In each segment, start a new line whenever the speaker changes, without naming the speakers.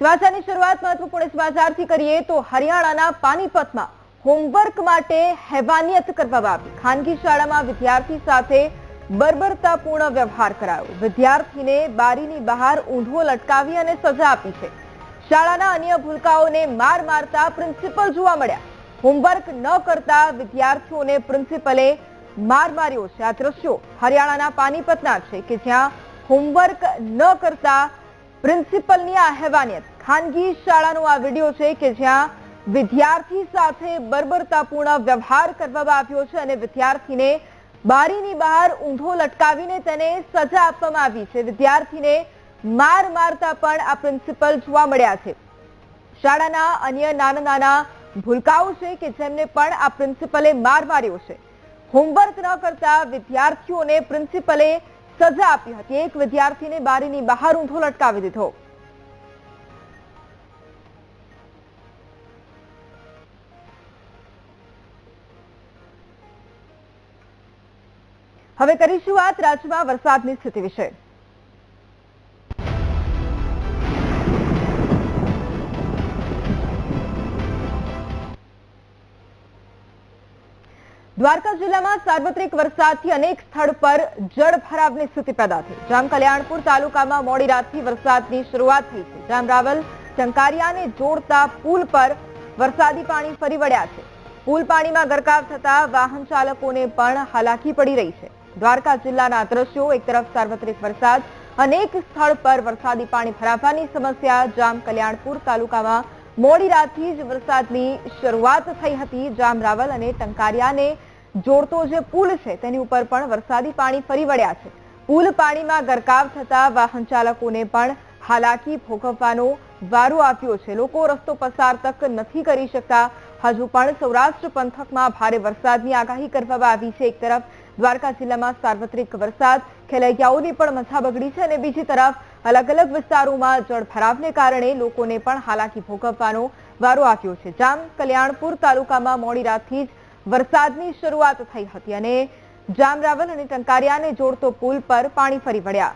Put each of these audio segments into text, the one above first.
સમાચારની શરૂઆત મહત્વપૂર્ણ સમાચારથી કરીએ તો હરિયાણાના પાનીપતમાં હોમવર્ક માટે હેવાનિયત કરવામાં આવી. ખાનગી શાળામાં વિદ્યાર્થી સાથે બર્બરતાપૂર્ણ વ્યવહાર કરાયો. વિદ્યાર્થીને બારીની બહાર ઊંધો લટકાવી અને સજા આપી છે. શાળાના અન્ય ભૂલકાઓને માર મારતા પ્રિન્સિપલ જોવા મળ્યા. હોમવર્ક ન કરતા વિદ્યાર્થીઓને પ્રિન્સિપલે માર માર્યો છે. આ દ્રશ્યો હરિયાણાના પાનીપતના છે કે જ્યાં હોમવર્ક ન કરતા પ્રિન્સિપલની આ હેવાનિયત ખાનગી શાળાનો આ વીડિયો છે કે જ્યાં વિદ્યાર્થી સાથે બર્બરતાપૂર્ણ વ્યવહાર કરવામાં આવ્યો છે અને વિદ્યાર્થીને બારીની બહાર ઊંધો લટકાવીને તેને સજા આપવામાં આવી છે. વિદ્યાર્થીને માર મારતા પણ આ પ્રિન્સિપલ જોવા મળ્યા છે. શાળાના અન્ય નાના નાના ભૂલકાઓ છે કે જેમને પણ આ પ્રિન્સિપલે માર માર્યો છે. હોમવર્ક ન કરતા વિદ્યાર્થીઓને પ્રિન્સિપલે સજા આપી હતી. એક વિદ્યાર્થીને બારીની બહાર ઊંધો લટકાવી દીધો. હવે કરીશું વાત રાજ્યમાં વરસાદની સ્થિતિ વિશે. દ્વારકા જિલ્લામાં સાર્વત્રિક વરસાદથી અનેક સ્થળ પર જળભરાવની સ્થિતિ પેદા થઈ. જામ કલ્યાણપુર તાલુકામાં મોડી રાતથી વરસાદની શરૂઆત થઈ છે. જામ રાવલ ટંકારિયાને જોડતા પુલ પર વરસાદી પાણી ફરી વળ્યા છે. પુલ પાણીમાં ગરકાવ થતા વાહન ચાલકોને પણ હાલાકી પડી રહી છે. દ્વારકા જિલ્લાના દ્રશ્યો એક તરફ સાર્વત્રિક વરસાદ, અનેક સ્થળ પર વરસાદી પાણી ભરાવાની સમસ્યા જામ કલ્યાણપુર તાલુકામાં મોડી રાતથી જ વરસાદની શરૂઆત થઈ હતી. જામ રાવલ અને ટંકારિયાને જોડતો જે પુલ છે, તેની ઉપર પણ વરસાદી પાણી ફરી વળ્યા છે. પુલ પાણીમાં ગરકાવ થતા વાહન ચાલકોને પણ હાલાકી ભોગવવાનો વારો આપ્યો છે. લોકો રસ્તો પસાર તક નથી કરી શકતા. હજુ પણ સૌરાષ્ટ્ર પંથકમાં ભારે વરસાદની આગાહી કરવામાં આવી છે. એક તરફ દ્વારકા જિલ્લામાં સાર્વત્રિક વરસાદ, ખેલૈયાઓની પણ મથા બગડી છે અને બીજી તરફ અલગ અલગ વિસ્તારોમાં જળભરાવને કારણે લોકોને પણ હાલાકી ભોગવવાનો વારો આવ્યો છે. જામ કલ્યાણપુર તાલુકામાં મોડી રાતથી જ વરસાદની શરૂઆત થઈ હતી અને જામરાવલ અને ટંકારિયાને જોડતો પુલ પર પાણી ફરી વળ્યા.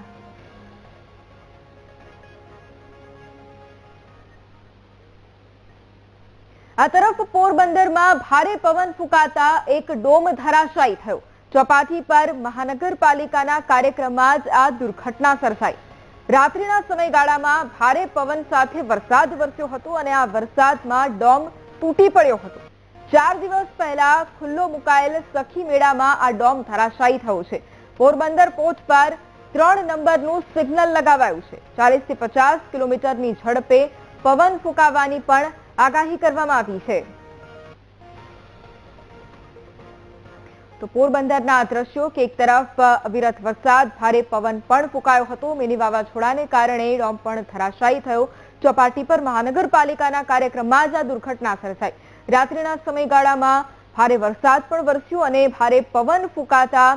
આ તરફ પોરબંદરમાં ભારે પવન ફૂંકાતા એક ડોમ ધરાશાયી થયો. ચોપાટી પર મહાનગરપાલિકાના કાર્યક્રમમાં જ આ દુર્ઘટના સર્જાઈ. રાત્રિના સમયગાળામાં ભારે પવન સાથે વરસાદ વરસ્યો હતો અને આ વરસાદમાં ડોમ તૂટી પડ્યો હતો. ચાર દિવસ પહેલા ખુલ્લો મુકાયેલ સખી મેળામાં આ ડોમ ધરાશાયી થયો છે. પોરબંદર પોર્ટ પર ત્રણ નંબરનું સિગ્નલ લગાવાયું છે. ચાલીસથી પચાસ કિલોમીટરની ઝડપે પવન ફૂંકાવાની પણ આગાહી કરવામાં આવી છે. તો પોરબંદરના દ્રશ્યો કે એક તરફ અવિરત વરસાદ, ભારે પવન પણ ફૂંકાયો હતો. મિની વાવાઝોડાને કારણે ડોમ પણ ધરાશાયી થયો. ચોપાટી પર મહાનગરપાલિકાના કાર્યક્રમમાં જ આ દુર્ઘટના સર્જાઈ. રાત્રિના સમયગાળામાં ભારે વરસાદ પણ વરસ્યો અને ભારે પવન ફૂંકાતા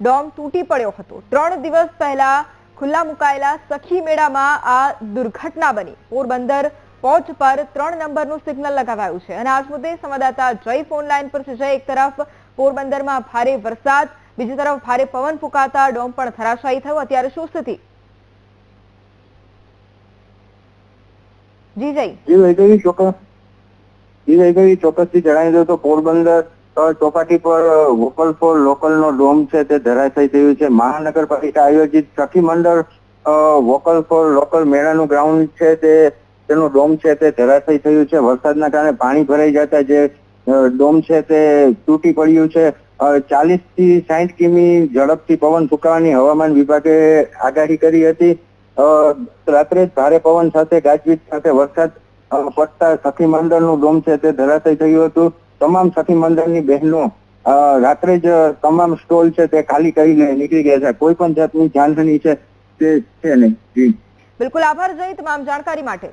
ડોમ તૂટી પડ્યો હતો. ત્રણ દિવસ પહેલા ખુલ્લા મુકાયેલા સખી મેળામાં આ દુર્ઘટના બની. પોરબંદર પોર્ટ પર ત્રણ નંબરનું સિગ્નલ લગાવાયું છે અને આજ મુદ્દે સંવાદદાતા જય ફોન લાઈન પર છે. જય, એક તરફ પોરબંદરમાં ભારે વરસાદ, બીજી તરફ ભારે પવન ફૂંકાતા ડોમ પણ ધરાશાયી થયો. અત્યારે શું સ્થિતિ? જી, જય.
જી ચોક્કસ. વૈભવી ચોક્કસથી જણાવી દઉં તો પોરબંદર ચોપાટી પર વોકલ ફોર લોકલ નો ડોમ છે તે ધરાશય થયું છે. મહાનગરપાલિકા આયોજિત સખી મંડળ વોકલ ફોર લોકલ મેળાનું ગ્રાઉન્ડ છે તે, તેનો ડોમ છે તે ધરાશય થયું છે. વરસાદના કારણે પાણી ભરાઈ જતા જે ડોમ છે તે તૂટી પડ્યું છે. ચાલીસથી સાહીઠ કિમી ઝડપથી પવન ફૂંકાવાની હવામાન વિભાગે આગાહી કરી હતી. રાત્રે ભારે પવન સાથે ગાજવીજ સાથે વરસાદ પડતા સખી મંડળનું ડોમ છે તે ધરાશય થયું હતું. તમામ સખી મંડળની બહેનો રાત્રે જ તમામ સ્ટોલ છે તે ખાલી કરીને નીકળી ગયા છે. કોઈ પણ જાતની જાનહાની છે તે છે નહીં.
બિલકુલ આભાર જઈ તમામ જાણકારી માટે.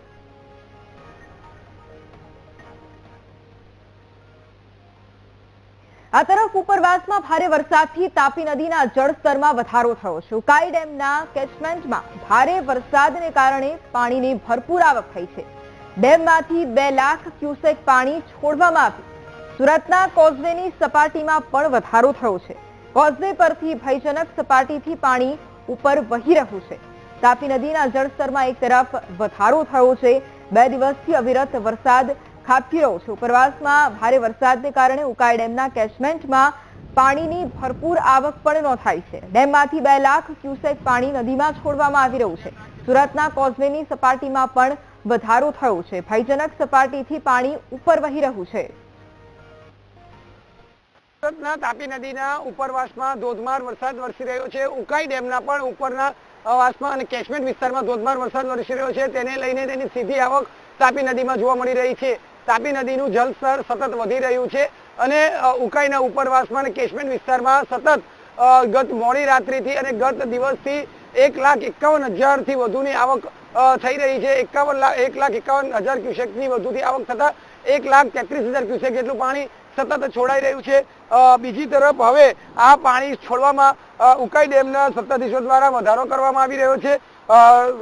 આ તરફ ઉપરવાસમાં ભારે વરસાદથી તાપી નદીના જળસ્તરમાં વધારો થયો છે. ઉકાઈ ડેમના કેચમેન્ટમાં ભારે વરસાદને કારણે પાણીની ભરપૂર આવક થઈ છે. ડેમમાંથી બે લાખ ક્યુસેક પાણી છોડવામાં આવ્યું. સુરતના કોઝવેની સપાટીમાં પણ વધારો થયો છે. કોઝવે પરથી ભયજનક સપાટીથી પાણી ઉપર વહી રહ્યું છે. તાપી નદીના જળસ્તરમાં એક તરફ વધારો થયો છે. બે દિવસથી અવિરત વરસાદ ખાબકી રહ્યો છે. ઉપરવાસમાં ભારે વરસાદને કારણે ઉકાઈ ડેમના કેચમેન્ટમાં પાણીની ભરપૂર આવક પણ નોંધાઈ છે. ડેમમાંથી બે લાખ ક્યુસેક પાણી નદીમાં છોડવામાં આવી રહ્યું છે. સુરતના કોઝવેની સપાટીમાં પણ વધારો થયો છે. ભયજનક સપાટીથી પાણી ઉપર વહી રહ્યું છે.
સુરતના તાપી નદીના ઉપરવાસમાં ધોધમાર વરસાદ વરસી રહ્યો છે. ઉકાઈ ડેમના પણ ઉપરના વાસમાં અને કેશમેન્ટ વિસ્તારમાં ધોધમાર વરસાદ વરસી રહ્યો છે. તેને લઈને તેની સીધી આવક તાપી નદીમાં જોવા મળી રહી છે. તાપી નદીનું જળસ્તર સતત વધી રહ્યું છે અને ઉકાઈના ઉપરવાસમાં અને કેશમેન્ટ વિસ્તારમાં સતત ગત મોડી રાત્રિથી અને ગત દિવસથી એક લાખ એકાવન હજારથી વધુની આવક થઈ રહી છે. એકાવન લાખ એક લાખ એકાવન હજાર ક્યુસેકની વધુથી આવક થતા એક લાખ તેત્રીસ હજાર ક્યુસેક જેટલું પાણી સતત છોડાઈ રહ્યું છે. બીજી તરફ હવે આ પાણી છોડવામાં ઉકાઈ ડેમના સત્તાધીશો દ્વારા વધારો કરવામાં આવી રહ્યો છે.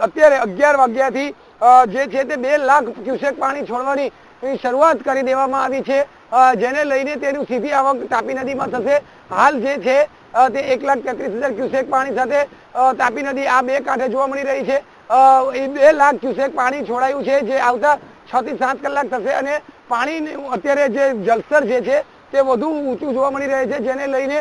અત્યારે અગિયાર વાગ્યાથી જે છે તે બે લાખ ક્યુસેક પાણી છોડવાની શરૂઆત કરી દેવામાં આવી છે. જેને લઈને તેનું સીધી આવક તાપી નદીમાં થશે. હાલ જે છે તે એક લાખ તેત્રીસ હજાર ક્યુસેક પાણી સાથે તાપી નદી આ બે કાંઠે જોવા મળી રહી છે. બે લાખ ક્યુસેક પાણી છોડાયું છે, જે આવતા છ થી સાત કલાક થશે અને પાણી અત્યારે જે જળસ્તર જે છે, તે વધુ ઊંચું જોવા મળી રહે છે, જેને લઈને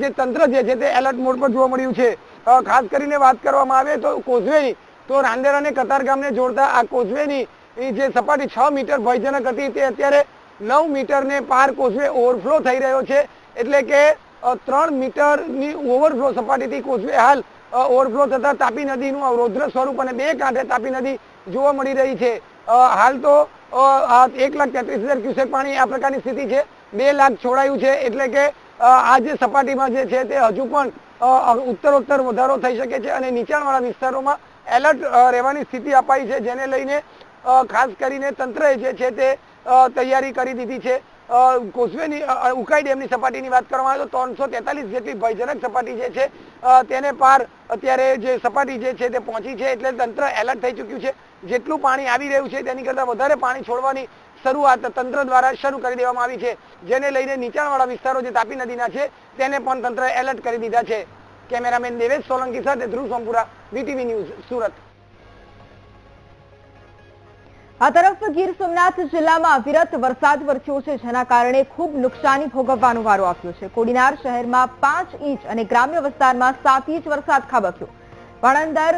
જે તંત્ર જે છે, તે એલર્ટ મોડ પર જોવા મળ્યું છે. ખાસ કરીને વાત કરવામાં આવે તો કોઝવેની, તો રાંદેર અને કતાર ગામને જોડતા આ કોઝવેની જે સપાટી છ મીટર ભયજનક હતી, તે અત્યારે નવ મીટરને પાર કોસવે ઓવરફ્લો થઈ રહ્યો છે. એટલે કે ત્રણ મીટરની ઓવરફ્લો સપાટીથી કોસવે હાલ ઓવરફ્લો થતા તાપી નદીનું રૌદ્ર સ્વરૂપ અને બે કાંઠે તાપી નદી જોવા મળી રહી છે. હાલ તો એક લાખ તેત્રીસ હજાર ક્યુસેક પાણી આ પ્રકારની સ્થિતિ છે. બે લાખ છોડાયું છે. એટલે કે આ જે સપાટીમાં જે છે તે હજુ પણ ઉત્તરોત્તર વધારો થઈ શકે છે અને નીચાણવાળા વિસ્તારોમાં એલર્ટ રહેવાની સ્થિતિ અપાઈ છે. જેને લઈને ખાસ કરીને તંત્રએ જે છે તે તૈયારી કરી દીધી છે. અ, ઉકાઈ ડેમની સપાટીની વાત કરવામાં આવે તો ત્રણસો તેતાલીસ જેટલી ભયજનક સપાટી જે છે તેને પાર અત્યારે જે સપાટી જે છે તે પહોંચી છે એટલે તંત્ર એલર્ટ થઈ ચૂક્યું છે. જેટલું પાણી આવી રહ્યું છે તેની કરતાં વધારે પાણી છોડવાની શરૂઆત તંત્ર દ્વારા શરૂ કરી દેવામાં આવી છે. જેને લઈને નીચાણવાળા વિસ્તારો જે તાપી નદીના છે તેને પણ તંત્ર એલર્ટ કરી દીધા છે. કેમેરામેન દેવેશ સોલંકી સાથે ધ્રુવ સોમપુરા વીટીવી ન્યૂઝ સુરત.
આ તરફ ગીર સોમનાથ જિલ્લામાં અવિરત વરસાદ વરસ્યો છે, જેના કારણે ખૂબ નુકસાની ભોગવવાનો વારો આવ્યો છે. કોડીનાર શહેરમાં પાંચ ઇંચ અને ગ્રામ્ય વિસ્તારમાં સાત ઇંચ વરસાદ ખાબક્યો. વણંદર,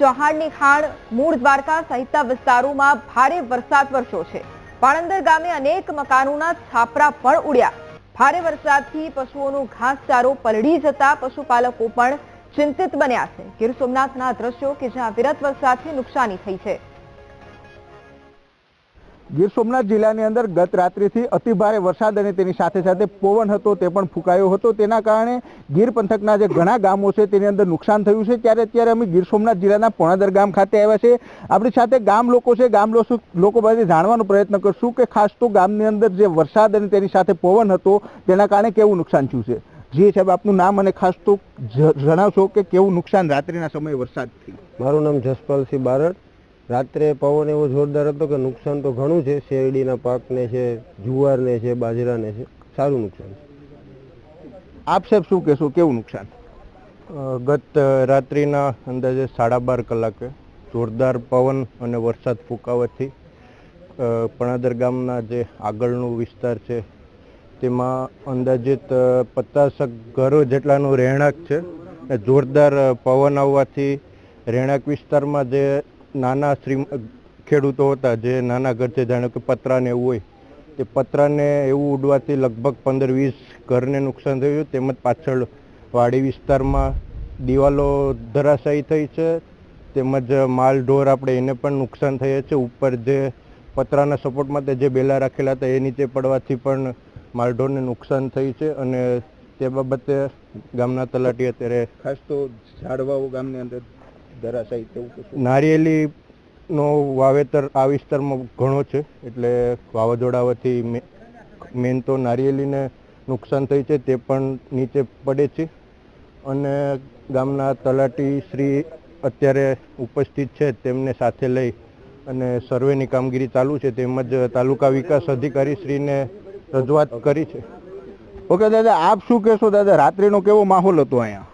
ચૌહાણની ખાણ, મૂળ દ્વારકા સહિતના વિસ્તારોમાં ભારે વરસાદ વરસ્યો છે. પાણંદર ગામે અનેક મકાનોના છાપરા પણ ઉડ્યા. ભારે વરસાદથી પશુઓનો ઘાસચારો પલળી જતા પશુપાલકો પણ ચિંતિત બન્યા છે. ગીર સોમનાથના દ્રશ્યો કે જ્યાં અવિરત વરસાદથી નુકસાની થઈ છે.
ગીર સોમનાથ જિલ્લાની અંદર ગત રાત્રિથી અતિભારે વરસાદ અને તેની સાથે સાથે પવન હતો, તે પણ ફૂંકાયો હતો. તેના કારણે ગીર પંથકના જે ઘણા ગામો છે, તેની અંદર નુકસાન થયું છે. ત્યારે અત્યારે અમે ગીર સોમનાથ જિલ્લાના પોણાદર ગામ ખાતે આવ્યા છે આપણી સાથે ગામ લોકો છે, ગામ લોકો પાસે જાણવાનો પ્રયત્ન કરશું કે ખાસ તો ગામની અંદર જે વરસાદ અને તેની સાથે પવન હતો, તેના કારણે કેવું નુકસાન થયું છે? જી સાહેબ, આપનું નામ અને ખાસ તો જણાવશો કે કેવું નુકસાન રાત્રિના સમયે વરસાદથી
મારું નામ જસપાલસિંહ બારડ. રાત્રે પવન એવો જોરદાર હતો કે નુકસાન તો ઘણું છે. શેરડીના પાકને છે જુવારને છે બાજરાને છે સારું નુકસાન છે.
આપ સાહેબ શું કહેશો? કેવું નુકસાન?
ગત રાત્રિના અંદાજે સાડા બાર કલાકે જોરદાર પવન અને વરસાદ ફૂંકાવાથી પણાદર ગામના જે આગળનો વિસ્તાર છે તેમાં અંદાજિત પચાસક ઘરો જેટલાનું રહેણાંક છે. જોરદાર પવન આવવાથી રહેણાંક વિસ્તારમાં જે નાના શ્રી ખેડૂતો હતા જે નાના ઘર છે, જાણે કે પતરાને એવું હોય. તે પતરાને એવું ઉડવાથી લગભગ પંદર વીસ ઘરને નુકસાન થયું તેમજ પાછળ વાડી વિસ્તારમાં દિવાલો ધરાશાયી થઈ છે. તેમજ માલ ઢોર આપણે એને પણ નુકસાન થયા છે. ઉપર જે પતરાના સપોર્ટ માટે જે બેલા રાખેલા હતા, એ નીચે પડવાથી પણ માલઢોરને નુકસાન થઈ છે. અને તે બાબતે ગામના તલાટી અત્યારે
ખાસ તો ઝાડવાઓ ગામની અંદર ધરાશાયી તેવું કશું?
નારિયેલીનો વાવેતર આ વિસ્તારમાં ઘણો છે એટલે વાવાઝોડાવાથી મેન તો નારિયેલીને નુકસાન થઈ છે તે પણ નીચે પડે છે. અને ગામના તલાટી શ્રી અત્યારે ઉપસ્થિત છે તેમને સાથે લઈ અને સર્વેની કામગીરી ચાલુ છે તેમજ તાલુકા વિકાસ અધિકારી શ્રીને રજૂઆત કરી છે.
ઓકે દાદા આપ શું કહેશો દાદા? રાત્રિનો કેવો માહોલ હતો અહીંયા?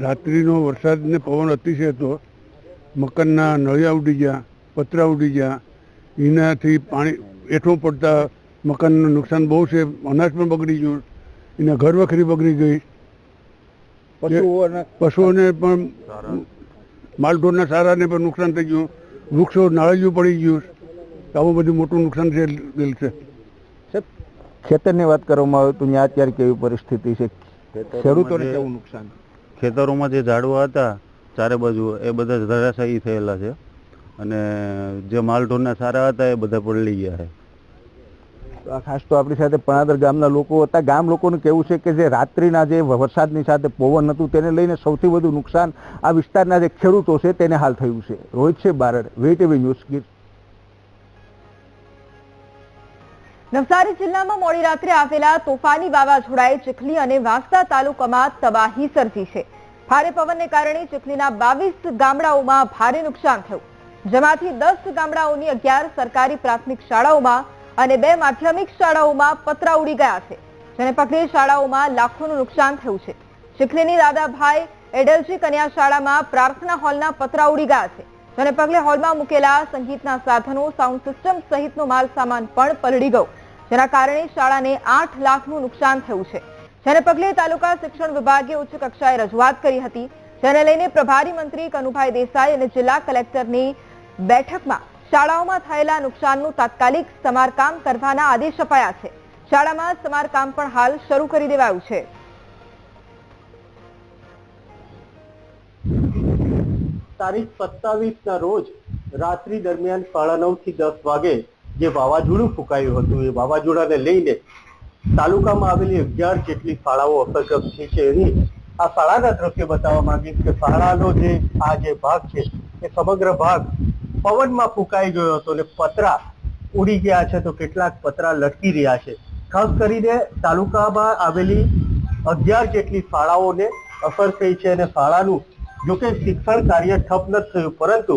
રાત્રિનો વરસાદ ને પવન અતિશય હતો. મકાનના નળિયા ઉડી ગયા પતરા ઉડી ગયા. એનાથી પાણી એઠું પડતા મકાનનું નુકસાન બહુ છે. અનાજ પણ બગડી ગયું. એના ઘર વખરી બગડી ગઈ.
પશુઓને
પણ માલઢોરના સારાને પણ નુકસાન થઈ ગયું. વૃક્ષો નાળિયું પડી ગયું. આવું બધું મોટું નુકસાન છે ગયેલ છે.
ખેતરની વાત કરવામાં આવે તો ત્યાં અત્યારે કેવી પરિસ્થિતિ છે? ખેડૂતોને કેવું નુકસાન?
ખેતરોમાં જે ઝાડવા હતા, ચારે બાજુ એ બધા ધરાશાયી થયેલા છે. અને જે માલઢોરના સારા હતા, એ બધા પડી ગયા છે.
ખાસ તો આપણી સાથે પણાદર ગામના લોકો હતા. ગામ લોકોનું કેવું છે કે જે રાત્રિના જે વરસાદની સાથે પવન હતું, તેને લઈને સૌથી વધુ નુકસાન આ વિસ્તારના જે ખેડૂતો છે, તેને હાલ થયું છે. રોહિત છે, બારડ વીટીવી ન્યૂઝ, ગીર
નવસારી જિલ્લામાં મોડી રાત્રે આવેલા તોફાની વાવાઝોડાએ ચીખલી અને વાંસદા તાલુકામાં તબાહી સર્જી છે. ભારે પવનને કારણે ચીખલીના બાવીસ ગામડાઓમાં ભારે નુકસાન થયું. જેમાંથી દસ ગામડાઓની અગિયાર સરકારી પ્રાથમિક શાળાઓમાં અને બે માધ્યમિક શાળાઓમાં પતરા ઉડી ગયા છે, જેને પગલે શાળાઓમાં લાખોનું નુકસાન થયું છે. ચીખલીની દાદાભાઈ એડલજી કન્યા શાળામાં પ્રાર્થના હોલના પતરા ઉડી ગયા છે, જેને પગલે હોલમાં મૂકેલા સંગીતના સાધનો, સાઉન્ડ સિસ્ટમ સહિતનો માલ સામાન પણ પલળી ગયો. જેના કારણે શાળાને આઠ લાખનું નુકસાન થયું છે. જેને પગલે તાલુકા શિક્ષણ વિભાગે ઉચ્ચ કક્ષાએ રજૂઆત કરી હતી. જેને લઈને પ્રભારી મંત્રી કનુભાઈ દેસાઈ અને જિલ્લા કલેક્ટરની બેઠકમાં શાળાઓમાં થયેલા નુકસાનનું તાત્કાલિક સમારકામ કરવાના આદેશ અપાયા છે. શાળામાં સમારકામ પણ હાલ શરૂ કરી દેવાયું છે.
તારીખ સત્તાવીસ ના રોજ રાત્રિ દરમિયાન સાડા નવથી દસ વાગે જે વાવાઝોડું ફૂંકાયું હતું, એ વાવાઝોડાને લઈને તાલુકામાં આવેલી અગિયાર જેટલી શાળાઓ અસરગ્રસ્ત થઈ છે. એની આ શાળાના દ્રશ્ય બતાવવા માંગીશ કે શાળાનો જે આ જે ભાગ છે, એ સમગ્ર ભાગ પવનમાં ફૂંકાઈ ગયો હતો અને પતરા ઉડી ગયા છે તો કેટલાક પતરા લટકી રહ્યા છે. ખાસ કરીને તાલુકામાં આવેલી અગિયાર જેટલી શાળાઓને અસર થઈ છે અને શાળાનું, જોકે શિક્ષણ કાર્ય ઠપ નથી થયું, પરંતુ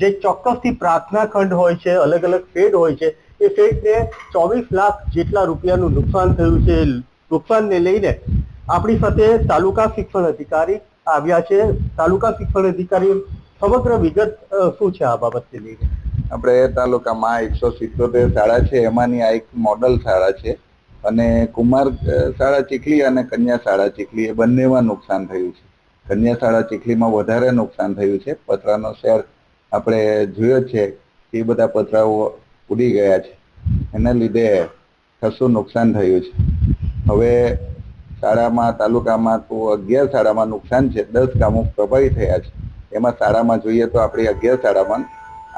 જે ચોક્કસથી પ્રાર્થના ખંડ હોય છે અલગ અલગ ફેડ હોય છે, એ ફેડને ચોવીસ લાખ જેટલા રૂપિયાનું નુકસાન થયું છે. નુકસાનને લઈને આપણી સાથે તાલુકા શિક્ષણ અધિકારી આવ્યા છે. તાલુકા શિક્ષણ અધિકારી સમગ્ર વિગત શું છે આ બાબતને લઈને?
આપણે તાલુકામાં એકસો સિત્તોતેર શાળા છે. એમાંની આ એક મોડલ શાળા છે અને કુમાર શાળા ચીખલી અને કન્યા શાળા ચીખલી. એ બંનેમાં નુકસાન થયું છે. કન્યા શાળા ચીખલીમાં વધારે નુકસાન થયું છે. પતરાનો શેર આપણે જોયો જ છે એ બધા પતરાઓ ઉડી ગયા છે. એના લીધે ખસું નુકસાન થયું છે. હવે શાળામાં, તાલુકામાં તો અગિયાર શાળામાં નુકસાન છે. દસ ગામો પ્રભાવિત થયા છે. એમાં શાળામાં જોઈએ તો આપણી અગિયાર શાળામાં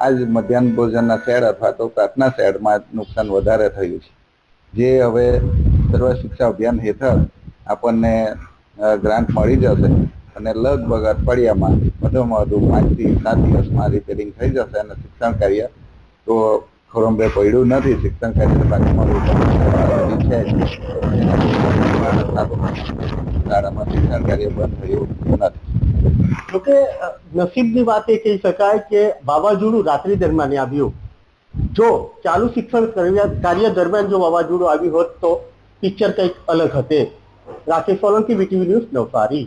આજ મધ્યાહન ભોજનના શેડ અથવા તો પ્રાર્થના શેડમાં નુકસાન વધારે થયું છે. જે હવે સર્વ શિક્ષા અભિયાન હેઠળ આપણને ગ્રાન્ટ મળી જશે. અને લગભગ અઠવાડિયામાં વધુમાં વધુ પાંચથી સાત દિવસમાં રિપેરિંગ થઈ જશે અને શિક્ષણ કાર્ય તો ખોરંભે પડ્યું નથી. શિક્ષણ કાર્ય શિક્ષણ કાર્ય બંધ થયું નથી.
જોકે નસીબની વાત એ કહી શકાય કે વાવાઝોડું રાત્રિ દરમિયાન આવ્યું. જો ચાલુ શિક્ષણ કાર્ય દરમિયાન જો વાવાઝોડું આવ્યું હોત તો પિક્ચર કંઈક અલગ હતે. Rakesh Solanki, VTV news, Navsari.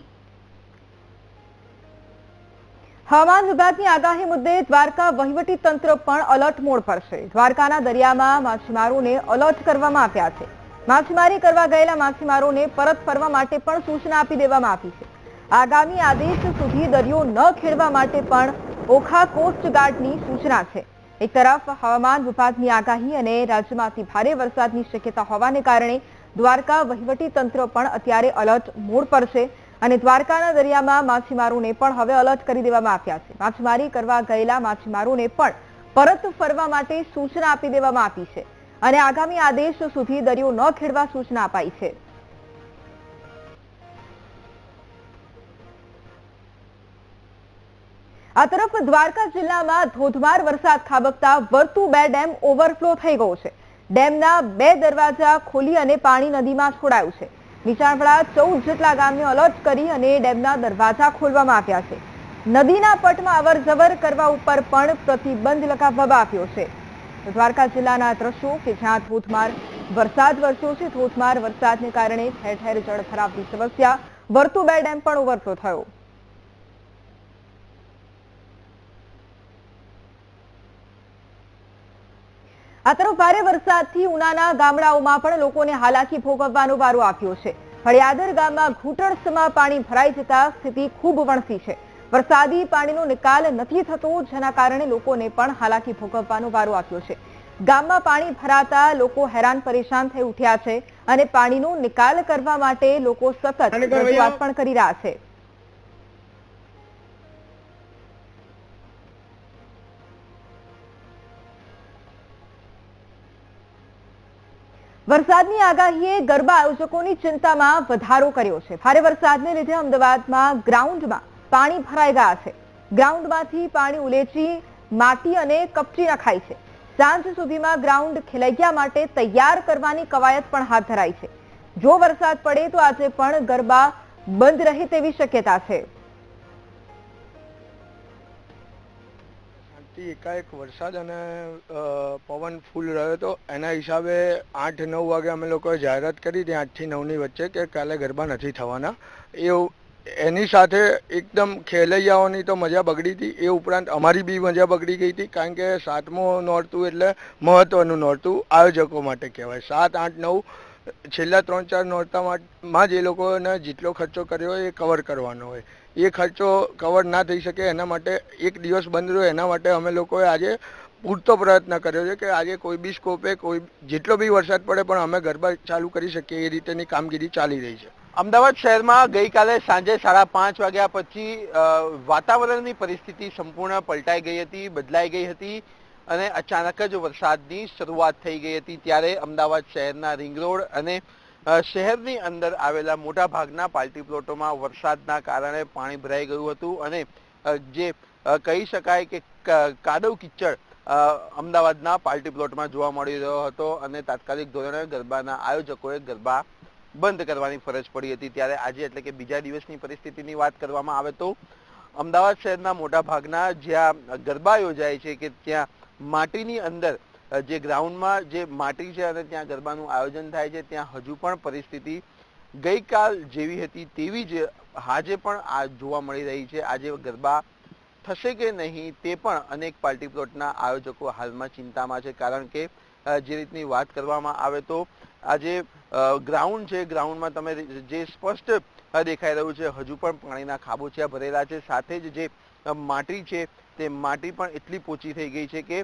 હવામાન વિભાગની આગાહી મુદ્દે દ્વારકા વહીવટી તંત્ર પણ અલર્ટ મોડ પર છે દ્વારકાના દરિયામાં માછીમારોને અલર્ટ કરવામાં આવ્યા છે. માછીમારી કરવા ગયેલા માછીમારોને પરત ફરવા માટે પણ સૂચના આપી દેવામાં આવી છે. આગામી આદેશ સુધી દરિયો ન ખેડવા માટે પણ ઓખા કોસ્ટ ગાર્ડની સૂચના છે. એક તરફ હવામાન વિભાગની આગાહી અને રાજ્યમાંથી ભારે વરસાદની શક્યતા હોવાને કારણે દ્વારકા વહીવટી તંત્ર પણ અત્યારે અલર્ટ મોડ પર છે અને દ્વારકાના દરિયામાં માછીમારોને પણ હવે અલર્ટ કરી દેવામાં આવ્યા છે. માછીમારી કરવા ગયેલા માછીમારોને પણ પરત ફરવા માટે સૂચના આપી દેવામાં આવી છે અને આગામી આદેશ સુધી દરિયો ન ખેડવા સૂચના અપાઈ છે. આ તરફ દ્વારકા જિલ્લામાં ધોધમાર વરસાદ ખાબકતા વર્તુ બે ડેમ ઓવરફ્લો થઈ ગયો છે. ડેમના બે દરવાજા ખોલી અને પાણી નદીમાં છોડાયું છે. નીચાણવાળા ચૌદ જેટલા ગામને અલર્ટ કરી અને ડેમના દરવાજા ખોલવામાં આવ્યા છે. નદીના પટમાં અવરજવર કરવા ઉપર પણ પ્રતિબંધ લગાવવામાં આવ્યો છે. દ્વારકા જિલ્લાના દ્રશ્યો કે જ્યાં ધોધમાર વરસાદ વરસ્યો છે, ધોધમાર વરસાદને કારણે ઠેર ઠેર જળભરાવની સમસ્યા વર્તુ બે ડેમ પણ ઓવરફ્લો થયો. આ તરફ ભારે વરસાદથી ઉનાના ગામડાઓમાં પણ લોકોને હાલાકી ભોગવવાનો વારો આપ્યો છે. હળિયાદર ગામમાં ઘૂંટણસમાં પાણી ભરાઈ જતા સ્થિતિ ખૂબ વણસી છે. વરસાદી પાણીનો નિકાલ નથી થતો જેના કારણે લોકોને પણ હાલાકી ભોગવવાનો વારો આપ્યો છે. ગામમાં પાણી ભરાતા લોકો હેરાન પરેશાન થઈ ઉઠ્યા છે અને પાણીનો નિકાલ કરવા માટે લોકો સતત રજૂઆત પણ કરી રહ્યા છે. વરસાદની આગાહીએ ગરબા આયોજકોની ચિંતામાં વધારો કર્યો છે. ભારે વરસાદને લીધે અમદાવાદમાં ગ્રાઉન્ડમાં પાણી ભરાઈ ગયા છે. ગ્રાઉન્ડમાંથી પાણી ઉલેચી માટી અને કપચી નખાઈ છે. સાંજ સુધીમાં ગ્રાઉન્ડ ખેલૈયા માટે તૈયાર કરવાની કવાયત પણ હાથ ધરાઈ છે. જો વરસાદ પડે તો આજે પણ ગરબા બંધ રહે તેવી શક્યતા છે.
થી એકાએક વરસાદ અને પવન ફૂલ રહ્યો હતો. એના હિસાબે આઠ નવ વાગે અમે લોકોએ જાહેરાત કરી હતી આઠથી નવની વચ્ચે કે કાલે ગરબા નથી થવાના. એ એની સાથે એકદમ ખેલૈયાઓની તો મજા બગડી હતી. એ ઉપરાંત અમારી બી મજા બગડી ગઈ હતી કારણ કે સાતમો નોરતું એટલે મહત્વનું નોરતું આયોજકો માટે કહેવાય. સાત, આઠ, નવ, છેલ્લા ત્રણ ચાર નોરતામાં જ જે લોકોને જેટલો ખર્ચો કર્યો હોય એ કવર કરવાનો હોય. એ ખર્ચો કવર ના થઈ શકે એના માટે એક દિવસ બંધ રહ્યો, એના માટે અમે લોકોએ આજે પૂરતો પ્રયત્ન કર્યો છે કે આજે કોઈ બી સ્કોપે કોઈ જેટલો બી વરસાદ પડે, પણ અમે ગરબા ચાલુ કરી શકીએ, એ રીતેની કામગીરી ચાલી રહી છે.
અમદાવાદ શહેરમાં ગઈકાલે સાંજે સાડા પાંચ વાગ્યા પછી વાતાવરણની પરિસ્થિતિ સંપૂર્ણ પલટાઈ ગઈ હતી, બદલાઈ ગઈ હતી અને અચાનક જ વરસાદની શરૂઆત થઈ ગઈ હતી ત્યારે અમદાવાદ શહેરના રિંગ રોડ અને શહેરની અંદર આવેલા મોટા ભાગના પાર્ટી પ્લોટોમાં વરસાદના કારણે પાણી ભરાઈ ગયું હતું અને જે કહી શકાય કે કાદવ કિચડ અમદાવાદના પાર્ટી પ્લોટમાં જોવા મળી રહ્યો હતો અને તાત્કાલિક ધોરણે ગરબાના આયોજકોએ ગરબા બંધ કરવાની ફરજ પડી હતી. ત્યારે આજે એટલે કે બીજા દિવસની પરિસ્થિતિની વાત કરવામાં આવે તો, અમદાવાદ શહેરના મોટા ભાગના જ્યાં ગરબા યોજાય છે કે ત્યાં માટીની અંદર જે ગ્રાઉન્ડમાં જે માટી છે અને ત્યાં ગરબાનું આયોજન થાય છે, ત્યાં હજુ પણ પરિસ્થિતિ ગઈકાલ જેવી હતી તેવી જ આજે પણ આ જોવા મળી રહી છે. આજે ગરબા થશે કે નહીં તે પણ અનેક પાર્ટી પ્લોટના આયોજકો હાલમાં ચિંતામાં છે. કારણ કે જે રીતની વાત કરવામાં આવે તો આજે ગ્રાઉન્ડ છે. ગ્રાઉન્ડમાં તમે જે સ્પષ્ટ દેખાઈ રહ્યું છે, હજુ પણ પાણીના ખાબોચિયા ભરેલા છે. સાથે જ જે માટી છે તે માટી પણ એટલી પોચી થઈ ગઈ છે કે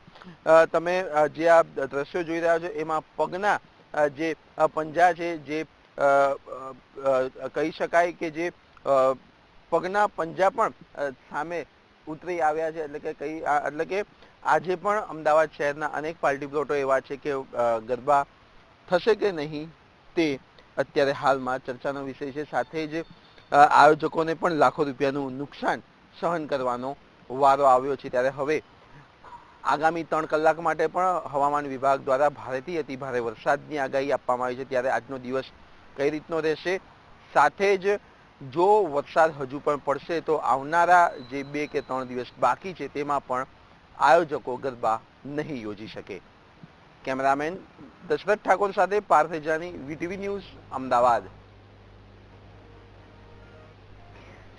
તમે જે આ દ્રશ્યો જોઈ રહ્યા છો, એમાં પગના જે પંજા છે, જે કહી શકાય કે જે પગના પંજા પણ સામે ઉતરી આવ્યા છે. એટલે કે કઈ એટલે કે આજે પણ અમદાવાદ શહેરના અનેક પાર્ટી પ્લોટો એવા છે કે ગરબા થશે કે નહીં તે અત્યારે હાલમાં ચર્ચાનો વિષય છે. સાથે જ આયોજકોને પણ લાખો રૂપિયાનું નુકસાન સહન કરવાનો વારો આવ્યો છે ત્યારે હવે આગામી ત્રણ કલાક માટે પણ હવામાન વિભાગ દ્વારા ભારેથી અતિ ભારે વરસાદની આગાહી આપવામાં આવી છે. ત્યારે આજનો દિવસ કઈ રીતનો રહેશે? સાથે જ જો વરસાદ હજુ પણ પડશે તો આવનારા જે બે કે ત્રણ દિવસ બાકી છે તેમાં પણ આયોજકો ગરબા નહીં યોજી શકે. કેમેરામેન દશરથ ઠાકોર સાથે પાર્થ જાની, વીટીવી ન્યૂઝ, અમદાવાદ.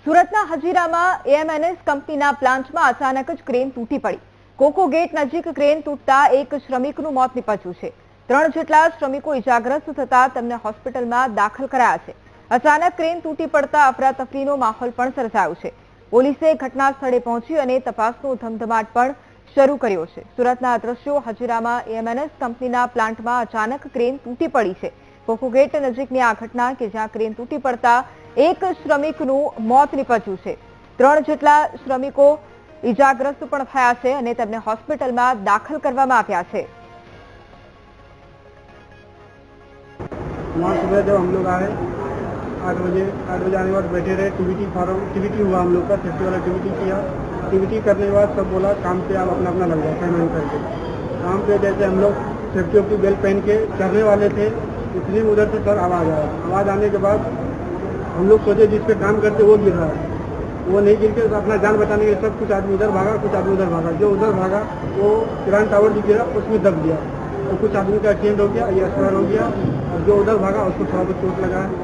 સુરતના હજીરામાં એએમએનએસ કંપનીના પ્લાન્ટમાં અચાનક જ ક્રેન તૂટી પડી. કોકો ગેટ નજીક ક્રેન તૂટતા એક શ્રમિકનું મોત નીપજ્યું છે. ત્રણ જેટલા શ્રમિકો ઇજાગ્રસ્ત થતા તેમને હોસ્પિટલમાં દાખલ કરાયા છે. અચાનક ક્રેન તૂટી પડતા અફરાતફરીનો માહોલ પણ સર્જાયો છે. પોલીસે ઘટના સ્થળે પહોંચી અને તપાસનો ધમધમાટ પણ શરૂ કર્યો છે. સુરતના દ્રશ્યો હજીરામાં એએમએનએસ કંપનીના પ્લાન્ટમાં અચાનક ક્રેન તૂટી પડી છે. કોકો ગેટ નજીકની આ ઘટના કે જ્યાં ક્રેન તૂટી પડતા એક શ્રમિકનું મોત નીપજ્યું છે ત્રણ જેટલા શ્રમિકો ઈજાગ્રસ્ત પણ થયા છે અને તેમને હોસ્પિટલમાં દાખલ કરવામાં આવ્યા છે
वहाँ सुबह जब हम लोग आए आठ बजे आठ बजे आने के बाद बैठे रहे टीवीटी फॉर्म टीवीटी हुआ हम लोग का सेफ्टी वाला टीवीटी किया टीवीटी करने के बाद सब बोला काम पे आप अपना अपना लग जाए पेमेंट करके काम पे जैसे हम लोग सेफ्टी की बेल्ट पहन के चढ़ने वाले थे इतनी में उधर से सर आवाज़ आया आवाज़ आने के बाद हम लोग सोचे जिस पे काम करते वो गिर रहा है वो नहीं गिर के अपना जान बचाने के लिए सब कुछ आदमी इधर भागा कुछ आदमी उधर भागा जो उधर भागा वो किरान टावर जो गिरा उसमें दब गया तो कुछ आदमी का एक्सीडेंट हो गया या एक्सपायर हो गया और जो उधर भागा उसको थोड़ा बहुत चोट लगा है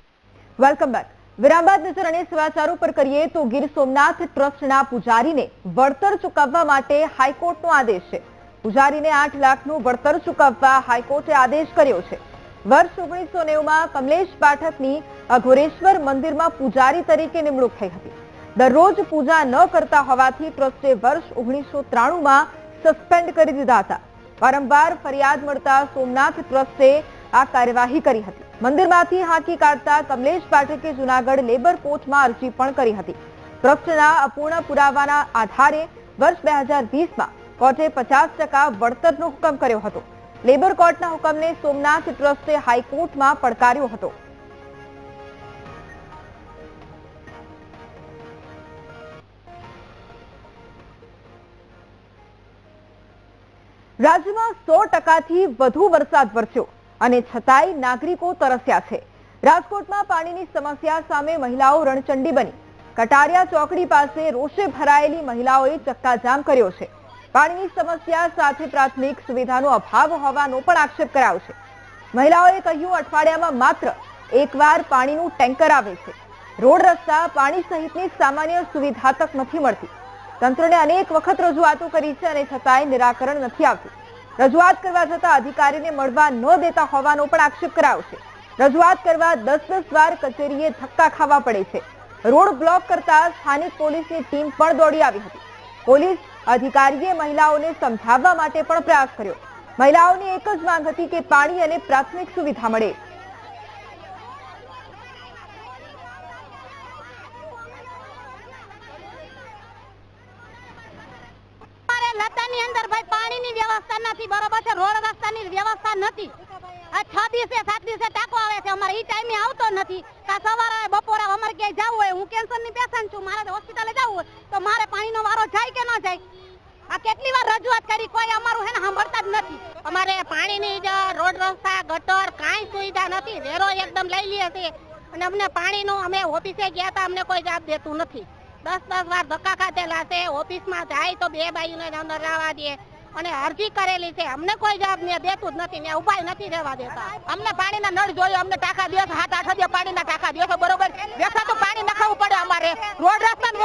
વેલકમ બેક વિરામ બાદ નજર અને સમાચારો પર કરીએ તો ગીર સોમનાથ ટ્રસ્ટના પૂજારીને વળતર ચૂકવવા માટે હાઈકોર્ટનો આદેશ છે પૂજારીને આઠ લાખનું વળતર ચૂકવવા હાઈકોર્ટે આદેશ કર્યો છે વર્ષ ઓગણીસો નેવુંમાં કમલેશ પાઠકની અઘોરેશ્વર મંદિરમાં પૂજારી તરીકે નિમણૂક થઈ હતી. દરરોજ પૂજા ન કરતા હોવાથી ટ્રસ્ટે વર્ષ ઓગણીસો ત્રાણુંમાં સસ્પેન્ડ કરી દીધા હતા. વારંવાર ફરિયાદ મળતા સોમનાથ ટ્રસ્ટે આ કાર્યવાહી કરી હતી. મંદિરમાંથી હાંકી કાઢતા કમલેશ પાઠકે જુનાગઢ લેબર કોર્ટમાં અરજી પણ કરી હતી. ટ્રસ્ટના અપૂર્ણ પુરાવાના આધારે વર્ષ બે હજાર વીસમાં કોર્ટે પચાસ ટકા વળતરનો હુકમ કર્યો હતો. લેબર કોર્ટના હુકમને સોમનાથ ટ્રસ્ટે હાઈકોર્ટમાં પડકાર્યો હતો. રાજ્યમાં સો ટકાથી વધુ વરસાદ વરસ્યો અને છતાંય નાગરિકો તરસ્યા છે. રાજકોટમાં પાણીની સમસ્યા સામે મહિલાઓ રણચંડી બની. કટારિયા ચોકડી પાસે રોષે ભરાયેલી મહિલાઓએ ચક્કાજામ કર્યો છે. પાણીની સમસ્યા સાથે પ્રાથમિક સુવિધાનો અભાવ હોવાનો પણ આક્ષેપ કરાયો છે. મહિલાઓએ કહ્યું, અઠવાડિયામાં માત્ર એકવાર પાણીનું ટેન્કર આવે છે. રોડ રસ્તા, પાણી સહિતની સામાન્ય સુવિધા તક નથી મળતી. તંત્રને અનેક વખત રજૂઆતો કરી છે અને છતાંય નિરાકરણ નથી આવતું. રજૂઆત કરવા છતાં અધિકારીને મળવા ન દેતા હોવાનો પણ આક્ષેપ કરાયો છે. રજૂઆત કરવા દસ દસ વાર કચેરીએ ધક્કા ખાવા પડે છે. રોડ બ્લોક કરતા સ્થાનિક પોલીસની ટીમ પણ દોડી આવી હતી. પોલીસ અધિકારીએ મહિલાઓને સમજાવવા માટે પણ પ્રયાસ કર્યો. મહિલાઓની એક જ માંગ હતી કે પાણી અને પ્રાથમિક સુવિધા મળે.
અંદર ભાઈ પાણીની વ્યવસ્થા નથી, બરોબર છે? રોડ રસ્તાની વ્યવસ્થા નથી. આ છ દિવસે, સાત દિવસે ટાકો આવે છે. અમારે ઈ ટાઈમે આવતો નથી. કા સવારે, બપોરે અમારે ક્યાંય જવું હોય, હું કેન્સરની પેશન્ટ છું. મારે હોસ્પિટલે જવું હોય. તો મારે પાણીનો વારો જાય કે ન જાય? આ કેટલી વાર રજૂઆત કરી, કોઈ અમારું હે સાંભળતા જ નથી. અમારે પાણીની જ રોડ રસ્તા, ગટર કાંઈ સુવિધા નથી. વેરો એકદમ લઈ લઈએ છે. અને અમને પાણીનું, અમે ઓફિસે ગયા હતા અમને કોઈ જવાબ દેતું નથી. દસ દસ વાર ધક્કા ખાધેલા છે ઓફિસમાં જાય તો બે બાઈઓને અંદર રહેવા દે. અને અરજી કરેલી છે. અમને કોઈ જવાબ ને દેતું જ નથી. ને ઉપાય નથી રહેવા દેતા. અમને પાણીના નળ જોયો, અમને ટાંકા દિવસ હાથ આઠ દિવસ પાણીના ટાંકા દિવસો બરોબર. વ્યવસ્થા તો પાણી નખાવવું પડે અમારે. રોડ રસ્તાની